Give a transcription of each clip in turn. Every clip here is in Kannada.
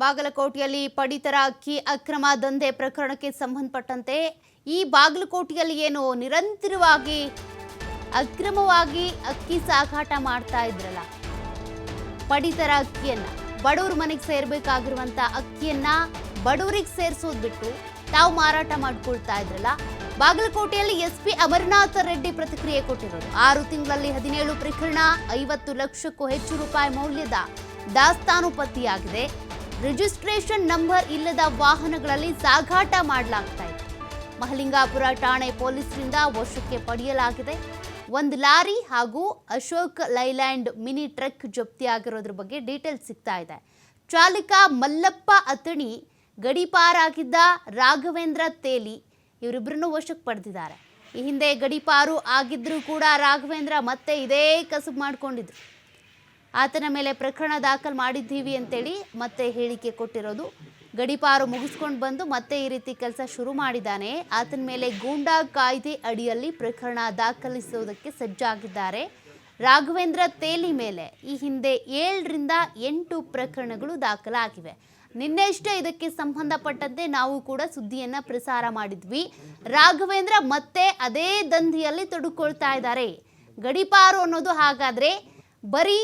ಬಾಗಲಕೋಟೆಯಲ್ಲಿ ಪಡಿತರ ಅಕ್ಕಿ ಅಕ್ರಮ ದಂಧೆ ಪ್ರಕರಣಕ್ಕೆ ಸಂಬಂಧಪಟ್ಟಂತೆ ಈ ಬಾಗಲಕೋಟೆಯಲ್ಲಿ ಏನು ನಿರಂತರವಾಗಿ ಅಕ್ರಮವಾಗಿ ಅಕ್ಕಿ ಸಾಗಾಟ ಮಾಡ್ತಾ ಇದ್ರಲ್ಲ. ಪಡಿತರ ಅಕ್ಕಿಯನ್ನ, ಬಡವ್ರ ಮನೆಗೆ ಸೇರ್ಬೇಕಾಗಿರುವಂತ ಅಕ್ಕಿಯನ್ನ ಬಡವರಿಗೆ ಸೇರಿಸೋದ್ ಬಿಟ್ಟು ತಾವು ಮಾರಾಟ ಮಾಡ್ಕೊಳ್ತಾ ಇದ್ರಲ್ಲ. ಬಾಗಲಕೋಟೆಯಲ್ಲಿ ಎಸ್ ಪಿ ಅಮರನಾಥ ರೆಡ್ಡಿ ಪ್ರತಿಕ್ರಿಯೆ ಕೊಟ್ಟಿರೋದು. ಆರು ತಿಂಗಳಲ್ಲಿ ಹದಿನೇಳು ಪ್ರಕರಣ, ಐವತ್ತು ಲಕ್ಷಕ್ಕೂ ಹೆಚ್ಚು ರೂಪಾಯಿ ಮೌಲ್ಯದ ದಾಸ್ತಾನು ಪತ್ತೆಯಾಗಿದೆ. ರಿಜಿಸ್ಟ್ರೇಷನ್ ನಂಬರ್ ಇಲ್ಲದ ವಾಹನಗಳಲ್ಲಿ ಸಾಗಾಟ ಮಾಡಲಾಗ್ತಾ ಇದೆ. ಮಹಲಿಂಗಾಪುರ ಠಾಣೆ ಪೊಲೀಸರಿಂದ ವಶಕ್ಕೆ ಪಡೆಯಲಾಗಿದೆ. ಒಂದು ಲಾರಿ ಹಾಗೂ ಅಶೋಕ್ ಲೈಲ್ಯಾಂಡ್ ಮಿನಿ ಟ್ರಕ್ ಜಪ್ತಿಯಾಗಿರೋದ್ರ ಬಗ್ಗೆ ಡೀಟೇಲ್ಸ್ ಸಿಗ್ತಾ ಇದೆ. ಚಾಲಕ ಮಲ್ಲಪ್ಪ ಅಥಣಿ ಗಡಿಪಾರಾಗಿದ್ದ ರಾಘವೇಂದ್ರ ತೇಲಿ ಇವರಿಬ್ಬರನ್ನು ವಶಕ್ಕೆ ಪಡೆದಿದ್ದಾರೆ. ಈ ಹಿಂದೆ ಗಡಿಪಾರು ಆಗಿದ್ರೂ ಕೂಡ ರಾಘವೇಂದ್ರ ಮತ್ತೆ ಇದೇ ಕಸಬು ಮಾಡಿಕೊಂಡಿದ್ರು. ಆತನ ಮೇಲೆ ಪ್ರಕರಣ ದಾಖಲು ಮಾಡಿದ್ದೀವಿ ಅಂತೇಳಿ ಮತ್ತೆ ಹೇಳಿಕೆ ಕೊಟ್ಟಿರೋದು. ಗಡಿಪಾರು ಮುಗಿಸ್ಕೊಂಡು ಬಂದು ಮತ್ತೆ ಈ ರೀತಿ ಕೆಲಸ ಶುರು ಮಾಡಿದ್ದಾನೆ. ಆತನ ಮೇಲೆ ಗೂಂಡಾ ಕಾಯ್ದೆ ಅಡಿಯಲ್ಲಿ ಪ್ರಕರಣ ದಾಖಲಿಸುವುದಕ್ಕೆ ಸಜ್ಜಾಗಿದ್ದಾರೆ. ರಾಘವೇಂದ್ರ ತೇಲಿ ಮೇಲೆ ಈ ಹಿಂದೆ ಏಳರಿಂದ ಎಂಟು ಪ್ರಕರಣಗಳು ದಾಖಲಾಗಿವೆ. ನಿನ್ನೆಷ್ಟೇ ಇದಕ್ಕೆ ಸಂಬಂಧಪಟ್ಟಂತೆ ನಾವು ಕೂಡ ಸುದ್ದಿಯನ್ನು ಪ್ರಸಾರ ಮಾಡಿದ್ವಿ. ರಾಘವೇಂದ್ರ ಮತ್ತೆ ಅದೇ ದಂಧಿಯಲ್ಲಿ ತೊಡಕೊಳ್ತಾ ಇದ್ದಾರೆ. ಗಡಿಪಾರು ಅನ್ನೋದು ಹಾಗಾದ್ರೆ ಬರೀ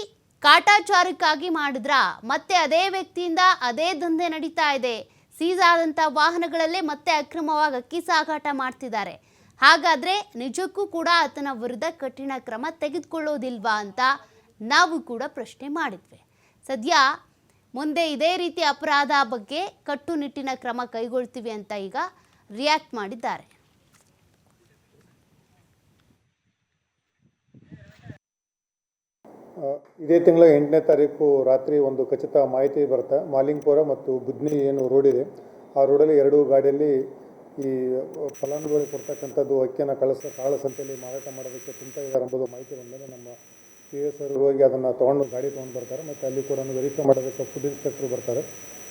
ಕಾಟಾಚಾರಕ್ಕಾಗಿ ಮಾಡಿದ್ರ, ಮತ್ತೆ ಅದೇ ವ್ಯಕ್ತಿಯಿಂದ ಅದೇ ದಂಧೆ ನಡೀತಾ ಇದೆ. ಸೀಸ್ ಆದಂಥ ವಾಹನಗಳಲ್ಲೇ ಮತ್ತೆ ಅಕ್ರಮವಾಗಿ ಅಕ್ಕಿ ಸಾಗಾಟ ಮಾಡ್ತಿದ್ದಾರೆ. ಹಾಗಾದ್ರೆ ನಿಜಕ್ಕೂ ಕೂಡ ಆತನ ವಿರುದ್ಧ ಕಠಿಣ ಕ್ರಮ ತೆಗೆದುಕೊಳ್ಳೋದಿಲ್ವಾ ಅಂತ ನಾವು ಕೂಡ ಪ್ರಶ್ನೆ ಮಾಡಿದ್ವಿ. ಸದ್ಯ ಮುಂದೆ ಇದೇ ರೀತಿ ಅಪರಾಧ ಬಗ್ಗೆ ಕಟ್ಟುನಿಟ್ಟಿನ ಕ್ರಮ ಕೈಗೊಳ್ತೀವಿ ಅಂತ ಈಗ ರಿಯಾಕ್ಟ್ ಮಾಡಿದ್ದಾರೆ. ಇದೇ ತಿಂಗಳ ಎಂಟನೇ ತಾರೀಕು ರಾತ್ರಿ ಒಂದು ಖಚಿತ ಮಾಹಿತಿ ಬರುತ್ತೆ ಮಾಲಿಂಗ್ಪುರ ಮತ್ತು ಬುದ್ನಿ ಏನು ರೋಡ್ ಇದೆ, ಆ ರೋಡಲ್ಲಿ ಎರಡು ಗಾಡಿಯಲ್ಲಿ ಈ ಫಲಾನುಭವಿಗಳಿಗೆ ಕೊಡ್ತಕ್ಕಂಥದ್ದು ಅಕ್ಕಿಯನ್ನು ಕಳಿಸ ಕಾಳ ಸಂತೆಯಲ್ಲಿ ಮಾರಾಟ ಮಾಡೋದಕ್ಕೆ ತುಂಬ ಇದ್ದಾರೆ ಎಂಬುದು ಮಾಹಿತಿ ಬಂದಮೇಲೆ ನಮ್ಮ ಪಿ ಎಸ್ ಅವರು ಹೋಗಿ ಅದನ್ನು ತೊಗೊಂಡು ಗಾಡಿ ತೊಗೊಂಡು ಬರ್ತಾರೆ. ಮತ್ತು ಅಲ್ಲಿ ಕೂಡ ವೆರಿಫೈ ಮಾಡೋದಕ್ಕೆ ಫುಡ್ ಇನ್ಸ್ಪೆಕ್ಟ್ರು ಬರ್ತಾರೆ.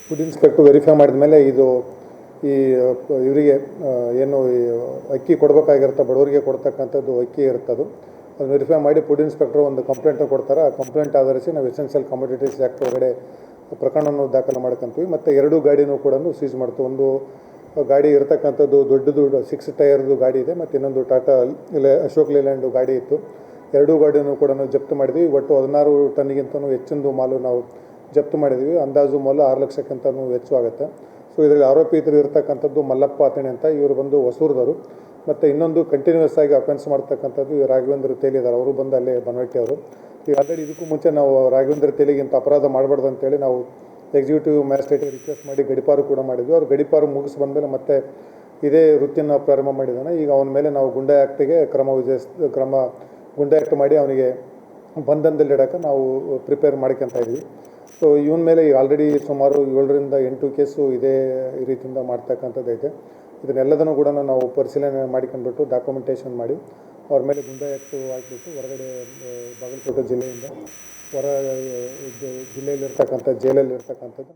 ಫುಡ್ ಇನ್ಸ್ಪೆಕ್ಟ್ರು ವೆರಿಫೈ ಮಾಡಿದ ಮೇಲೆ ಇದು ಈ ಇವರಿಗೆ ಏನು ಅಕ್ಕಿ ಕೊಡಬೇಕಾಗಿರುತ್ತೆ, ಬಡವರಿಗೆ ಕೊಡ್ತಕ್ಕಂಥದ್ದು ಅಕ್ಕಿ ಇರುತ್ತದು. ಅದು ವೆರಿಫೈ ಮಾಡಿ ಫುಡ್ ಇನ್ಸ್ಪೆಕ್ಟರ್ ಒಂದು ಕಂಪ್ಲೇಂಟ್ ಕೊಡ್ತಾರೆ. ಆ ಕಂಪ್ಲೇಂಟ್ ಆಧರಿಸಿ ನಾವು ಎಸೆನ್ಷಿಯಲ್ ಕಮೋಡಿಟೀಸ್ ಆ್ಯಕ್ಟ್ ಒಳಗಡೆ ಪ್ರಕರಣವನ್ನು ದಾಖಲು ಮಾಡ್ಕೊತೀವಿ. ಮತ್ತು ಎರಡು ಗಾಡಿನೂ ಕೂಡ ಸೀಸ್ ಮಾಡ್ತೀವಿ. ಒಂದು ಗಾಡಿ ಇರತಕ್ಕಂಥದ್ದು ದೊಡ್ಡದು ಸಿಕ್ಸ್ ಟೈರ್ದು ಗಾಡಿ ಇದೆ. ಮತ್ತು ಇನ್ನೊಂದು ಟಾಟಾ ಇಲ್ಲ ಅಶೋಕ್ ಲೇಲ್ಯಾಂಡು ಗಾಡಿ ಇತ್ತು. ಎರಡೂ ಗಾಡಿನೂ ಕೂಡ ನಾವು ಜಪ್ತು ಮಾಡಿದ್ವಿ. ಒಟ್ಟು ಹದಿನಾರು ಟನ್ಗಿಂತನೂ ಹೆಚ್ಚಿಂದು ಮಾಲು ನಾವು ಜಪ್ತು ಮಾಡಿದ್ವಿ. ಅಂದಾಜು ಮೊಲ ಆರು ಲಕ್ಷಕ್ಕಿಂತನೂ ಹೆಚ್ಚು ಆಗುತ್ತೆ. ಸೊ ಇದರಲ್ಲಿ ಆರೋಪಿತರು ಇರ್ತಕ್ಕಂಥದ್ದು ಮಲ್ಲಪ್ಪ ಅತಣಿ ಅಂತ. ಇವರು ಬಂದು ಹೊಸೂರ್ದವರು. ಮತ್ತು ಇನ್ನೊಂದು ಕಂಟಿನ್ಯೂಸ್ ಆಗಿ ಅಫೆನ್ಸ್ ಮಾಡ್ತಕ್ಕಂಥದ್ದು ರಾಘವೇಂದ್ರ ತೇಲಿ ಇದ್ದಾರೆ ಅವರು ಬಂದು ಅಲ್ಲೇ ಬನವಟ್ಟಿ ಅವರು. ಈಗ ಆಲ್ರೆಡಿ ಇದಕ್ಕೂ ಮುಂಚೆ ನಾವು ರಾಘವೇಂದ್ರ ತೇಲಿಗಿಂತ ಅಪರಾಧ ಮಾಡಬಾರ್ದು ಅಂತೇಳಿ ನಾವು ಎಕ್ಸಿಕ್ಯೂಟಿವ್ ಮ್ಯಾಜಿಸ್ಟ್ರೇಟಿಗೆ ರಿಕ್ವೆಸ್ಟ್ ಮಾಡಿ ಗಡಿಪಾರು ಕೂಡ ಮಾಡಿದ್ವಿ. ಅವ್ರು ಗಡಿಪಾರು ಮುಗಿಸಿ ಬಂದಮೇಲೆ ಮತ್ತೆ ಇದೇ ವೃತ್ತಿಯನ್ನು ಪ್ರಾರಂಭ ಮಾಡಿದ್ದಾನೆ ಈಗ ಅವನ ಮೇಲೆ ನಾವು ಗುಂಡಾ ಆ್ಯಕ್ಟಿಗೆ ಕ್ರಮ ವಿಜಯಿಸ್, ಕ್ರಮ ಗುಂಡಾ ಆ್ಯಕ್ಟ್ ಮಾಡಿ ಅವನಿಗೆ ಬಂಧನದಲ್ಲಿಡೋಕೆ ನಾವು ಪ್ರಿಪೇರ್ ಮಾಡ್ಕೊತಾ ಇದ್ವಿ. ಸೊ ಇವನ ಮೇಲೆ ಆಲ್ರೆಡಿ ಸುಮಾರು ಏಳರಿಂದ ಎಂಟು ಕೇಸು ಇದೇ ರೀತಿಯಿಂದ ಮಾಡ್ತಕ್ಕಂಥದ್ದೈತೆ ಇದನ್ನೆಲ್ಲದನ್ನು ಕೂಡ ನಾವು ಪರಿಶೀಲನೆ ಮಾಡಿಕೊಂಡ್ಬಿಟ್ಟು ಡಾಕ್ಯುಮೆಂಟೇಷನ್ ಮಾಡಿ, ಅವ್ರ ಮೇಲೆ ಗುಂಡಾಯತ್ತು ಹಾಕ್ಬಿಟ್ಟು ಹೊರಗಡೆ ಬಾಗಲಕೋಟೆ ಜಿಲ್ಲೆಯಿಂದ ಹೊರ ಜಿಲ್ಲೆಯಲ್ಲಿರ್ತಕ್ಕಂಥ, ಜೈಲಲ್ಲಿರ್ತಕ್ಕಂಥದ್ದು